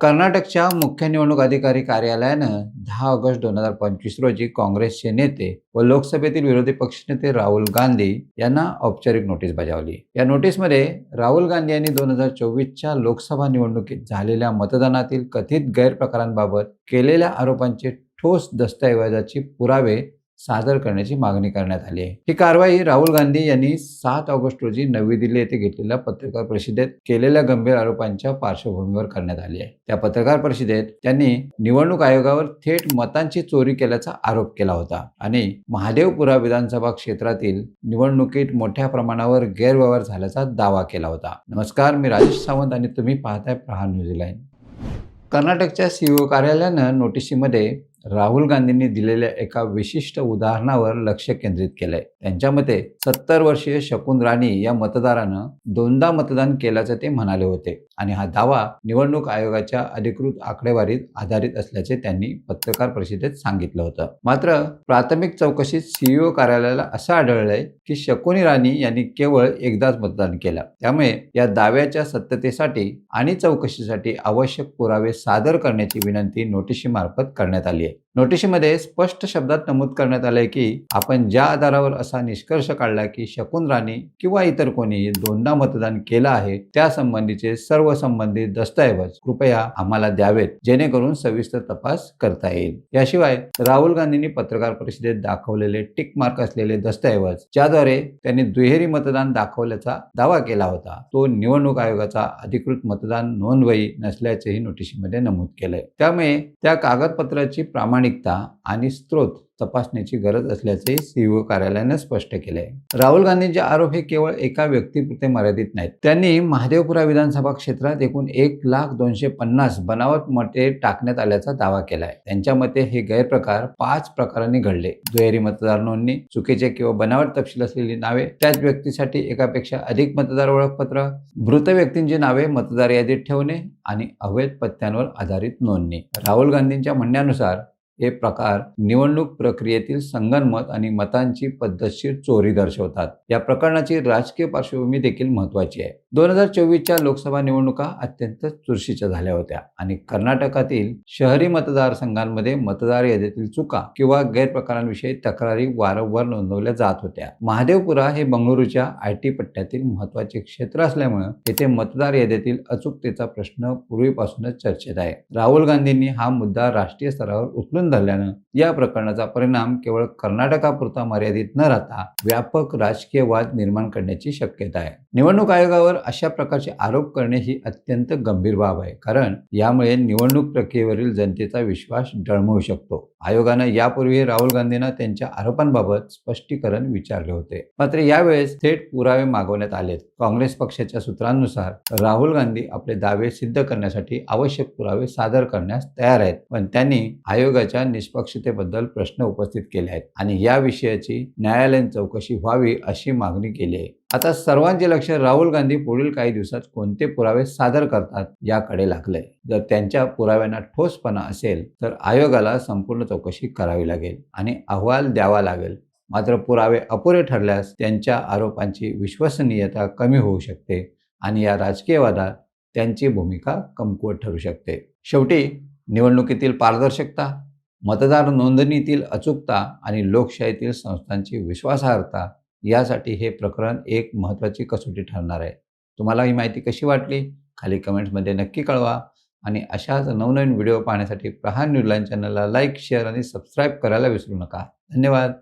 कर्नाटकच्या मुख्य निवडणूक अधिकारी कार्यालयानं दहा ऑगस्ट दोन हजार पंचवीस रोजी काँग्रेसचे नेते व लोकसभेतील विरोधी पक्षनेते राहुल गांधी यांना औपचारिक नोटीस बजावली. या नोटीसमध्ये राहुल गांधी यांनी दोन हजार चोवीसच्या लोकसभा निवडणुकीत झालेल्या मतदानातील कथित गैरप्रकारांबाबत केलेल्या आरोपांचे ठोस दस्तऐवजाचे पुरावे सादर करण्याची मागणी करण्यात आली आहे. ही कारवाई राहुल गांधी यांनी सात ऑगस्ट रोजी नवी दिल्ली येथे घेतलेल्या पत्रकार परिषदेत केलेल्या गंभीर आरोपांच्या पार्श्वभूमीवर करण्यात आली आहे. त्या पत्रकार परिषदेत त्यांनी निवडणूक आयोगावर थेट मतांची चोरी केल्याचा आरोप केला होता आणि महादेवपुरा विधानसभा क्षेत्रातील निवडणुकीत मोठ्या प्रमाणावर गैरव्यवहार झाल्याचा दावा केला होता. नमस्कार मी राजेश सावंत आणि तुम्ही पाहताय प्रहार न्यूझीलँड कर्नाटकच्या सीईओ कार्यालयानं नोटिशीमध्ये राहुल गांधींनी दिलेल्या एका विशिष्ट उदाहरणावर लक्ष केंद्रित केलंय. त्यांच्या मते सत्तर वर्षीय शकुन राणी या मतदारानं दोनदा मतदान केल्याचं ते म्हणाले होते. आणि हा दावा निवडणूक आयोगाच्या अधिकृत आकडेवारीत आधारित असल्याचे त्यांनी पत्रकार परिषदेत सांगितलं होतं. मात्र प्राथमिक चौकशीत सीईओ कार्यालयाला असं आढळलंय की शकुनी राणी यांनी केवळ एकदाच मतदान केलं. त्यामुळे या दाव्याच्या सत्यतेसाठी आणि चौकशीसाठी आवश्यक पुरावे सादर करण्याची विनंती नोटिशीमार्फत करण्यात आली आहे. नोटिशीमध्ये स्पष्ट शब्दात नमूद करण्यात आलंय की आपण ज्या आधारावर असा निष्कर्ष काढला की शकुन राणी किंवा इतर कोणी दोनदा मतदान केलं आहे त्या संबंधीचे सर्व संबंधित दस्तऐवज कृपया आम्हाला द्यावेत जेणेकरून सविस्तर तपास करता येईल. याशिवाय राहुल गांधींनी पत्रकार परिषदेत दाखवलेले टिक मार्क असलेले दस्तऐवज ज्याद्वारे त्यांनी दुहेरी मतदान दाखवल्याचा दावा केला होता तो निवडणूक आयोगाचा अधिकृत मतदान नोंदवही नसल्याचेही नोटिशीमध्ये नमूद केलंय. त्यामुळे त्या कागदपत्राची प्रामाणिक प्रामाणिकता आणि स्त्रोत तपासण्याची गरज असल्याचे सीईओ कार्यालयानं स्पष्ट केले. राहुल गांधींचे आरोप हे केवळ एका व्यक्तीपुरते मर्यादित नाहीत. त्यांनी महादेवपुरा विधानसभा क्षेत्रात एकूण एक लाख दोनशे पन्नास बनावट मते टाकण्यात आल्याचा दावा केलाय. त्यांच्या मते हे गैरप्रकार पाच प्रकारांनी घडले. दुहेरी मतदार नोंदणी चुकीचे किंवा बनावट तपशील असलेली नावे त्याच व्यक्तीसाठी एकापेक्षा अधिक मतदार ओळखपत्र मृत व्यक्तींची नावे मतदार यादीत ठेवणे आणि अवैध पत्त्यांवर आधारित नोंदणी. राहुल गांधींच्या म्हणण्यानुसार हे प्रकार निवडणूक प्रक्रियेतील संगनमत आणि मतांची पद्धतशीर चोरी दर्शवतात. या प्रकरणाची राजकीय पार्श्वभूमी देखील महत्वाची आहे. दोन हजार चोवीसच्या लोकसभा निवडणुका अत्यंत चुरशीच्या झाल्या होत्या आणि कर्नाटकातील शहरी मतदारसंघांमध्ये मतदार यादीतील चुका किंवा गैरप्रकारांविषयी तक्रारी वारंवार नोंदवल्या जात होत्या. महादेवपुरा हे बंगळुरूच्या आय टी पट्ट्यातील महत्त्वाचे क्षेत्र असल्यामुळे येथे मतदार यादीतील अचूकतेचा प्रश्न पूर्वीपासूनच चर्चेत आहे. राहुल गांधींनी हा मुद्दा राष्ट्रीय स्तरावर उचलून झाल्यानं या प्रकरणाचा परिणाम केवळ कर्नाटकापुरता मर्यादित न राहता व्यापक राजकीय वाद निर्माण करण्याची शक्यता आहे. निवडणूक आयोगावर अशा प्रकारचे आरोप करणे ही अत्यंत गंभीर बाब आहे. कारण यामुळे निवडणूक प्रक्रियेवरील जनतेचा विश्वास डळमळू शकतो. आयोगानं यापूर्वी राहुल गांधींना त्यांच्या आरोपांबाबत स्पष्टीकरण विचारले होते. मात्र यावेळेस थेट पुरावे मागवण्यात आलेत. काँग्रेस पक्षाच्या सूत्रांनुसार राहुल गांधी आपले दावे सिद्ध करण्यासाठी आवश्यक पुरावे सादर करण्यास तयार आहेत. पण त्यांनी आयोगाच्या निष्पक्षतेबद्दल प्रश्न उपस्थित केले आहेत. आणि या विषयाची न्यायालयीन चौकशी व्हावी अशी मागणी केली आहे. आता सर्वांचे लक्ष राहुल गांधी पुढील काही दिवसात कोणते पुरावे सादर करतात याकडे लागले जर त्यांच्या पुराव्यांना ठोसपणा असेल तर आयोगाला संपूर्ण चौकशी करावी लागेल आणि अहवाल द्यावा लागेल. मात्र पुरावे अपुरे ठरल्यास त्यांच्या आरोपांची विश्वसनीयता कमी होऊ शकते आणि या राजकीय वादात त्यांची भूमिका कमकुवत ठरू शकते. शेवटी निवडणुकीतील पारदर्शकता मतदार नोंदणीतील अचूकता आणि लोकशाहीतील संस्थांची विश्वासार्हता यासाठी हे प्रकरण एक महत्त्वाची कसोटी ठरणार आहे. तुम्हाला ही माहिती कशी वाटली? खाली कमेंट्समध्ये नक्की कळवा. आणि अशाच नवनवीन व्हिडिओ पाहण्यासाठी प्रहार न्यूजलाईन चॅनलला लाईक शेअर आणि सबस्क्राईब करायला विसरू नका. धन्यवाद.